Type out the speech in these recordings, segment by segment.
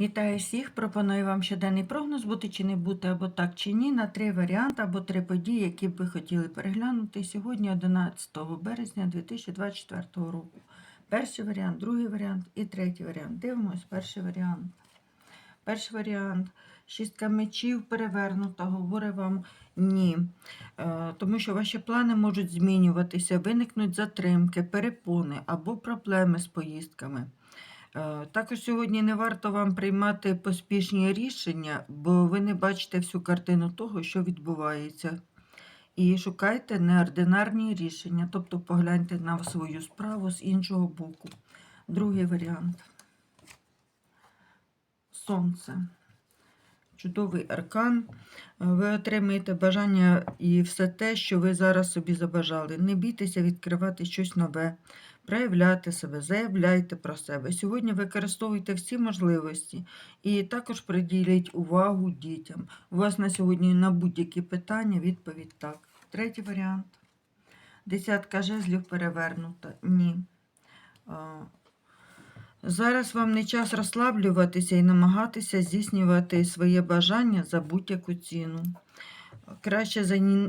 Вітаю всіх! Пропоную вам щоденний прогноз бути чи не бути, або так чи ні, на три варіанти або три події, які б ви хотіли переглянути сьогодні, 11 березня 2024 року. Перший варіант, другий варіант і третій варіант. Дивимось перший варіант. Перший варіант. Шістка мечів перевернута, говорить вам ні. Е, Тому що ваші плани можуть змінюватися, виникнуть затримки, перепони або проблеми з поїздками. Е, Також сьогодні не варто вам приймати поспішні рішення, бо ви не бачите всю картину того, що відбувається. І шукайте неординарні рішення, тобто погляньте на свою справу з іншого боку. Другий варіант. Сонце. Чудовий аркан. Е, Ви отримаєте бажання і все те, що ви зараз собі забажали. Не бійтеся відкривати щось нове, проявляти себе, заявляйте про себе. Сьогодні використовуйте всі можливості і також приділіть увагу дітям. У вас на сьогодні на будь-які питання відповідь так. Третій варіант. Десятка жезлів перевернута. Ні. Зараз вам не час розслаблюватися і намагатися здійснювати своє бажання за будь-яку ціну. Краще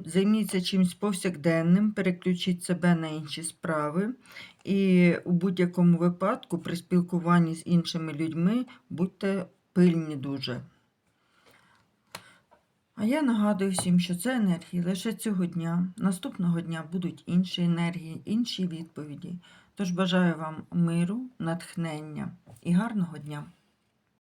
займіться чимось повсякденним, переключіть себе на інші справи. І у будь-якому випадку при спілкуванні з іншими людьми будьте пильні дуже. А я нагадую всім, що це енергії лише цього дня. Наступного дня будуть інші енергії, інші відповіді. Тож бажаю вам миру, натхнення і гарного дня.